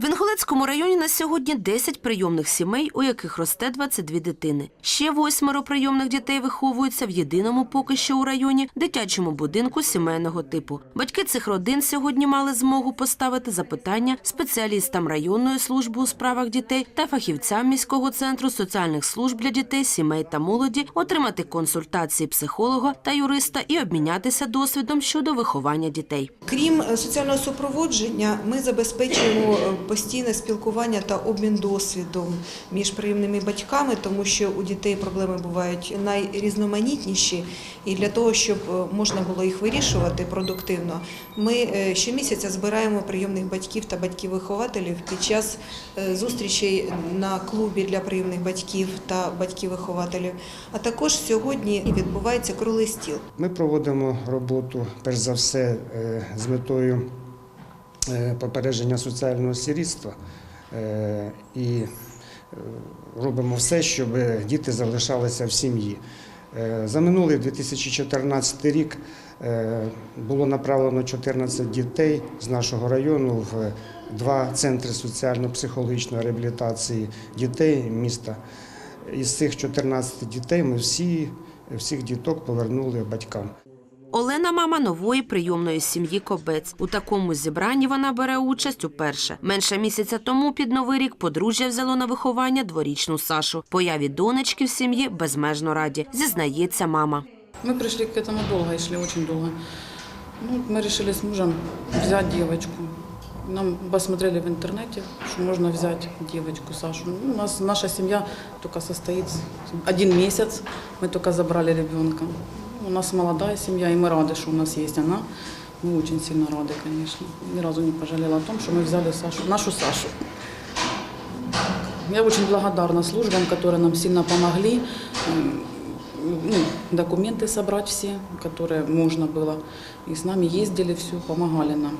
В Інгулецькому районі на сьогодні 10 прийомних сімей, у яких росте 22 дитини. Ще восьмеро прийомних дітей виховуються в єдиному поки що у районі дитячому будинку сімейного типу. Батьки цих родин сьогодні мали змогу поставити запитання спеціалістам районної служби у справах дітей та фахівцям міського центру соціальних служб для дітей, сімей та молоді, отримати консультації психолога та юриста і обмінятися досвідом щодо виховання дітей. Крім е, соціального супроводження, ми забезпечуємо е, постійне спілкування та обмін досвідом між прийомними батьками, тому що у дітей проблеми бувають найрізноманітніші, і для того, щоб е, можна було їх вирішувати продуктивно, ми е, щомісяця збираємо прийомних батьків та батьків-вихователів під час е, зустрічей на клубі для прийомних батьків та батьків-вихователів. А також сьогодні відбувається круглий стіл. Ми проводимо роботу, перш за все, з метою попередження соціального сирітства е, і е, робимо все, щоб діти залишалися в сім'ї. Е, За минулий 2014 рік е, було направлено 14 дітей з нашого району в два центри соціально-психологічної реабілітації дітей міста. Із цих 14 дітей ми всі, всіх діток повернули батькам. Олена мама нової прийомної сім'ї Кобець. У такому зібранні вона бере участь уперше. Менше місяця тому під новий рік подружжя взяло на виховання дворічну Сашу. Появі донечки в сім'ї безмежно раді, зізнається мама. Мы пришли к этому долго и шли очень долго. Ну, мы решили с мужем взять девочку. Нам посмотрели в интернете, что можно взять девочку Сашу. Ну, у нас наша семья только состоит один месяц. Мы только забрали ребенка. У нас молодая семья, и мы рады, что у нас есть она. Мы очень сильно рады, конечно. Ни разу не пожалела о том, что мы взяли Сашу, нашу Сашу. Я очень благодарна службам, которые нам сильно помогли. М, ну, документы собрать все, которые можно было. И с нами ездили, все, помогали нам.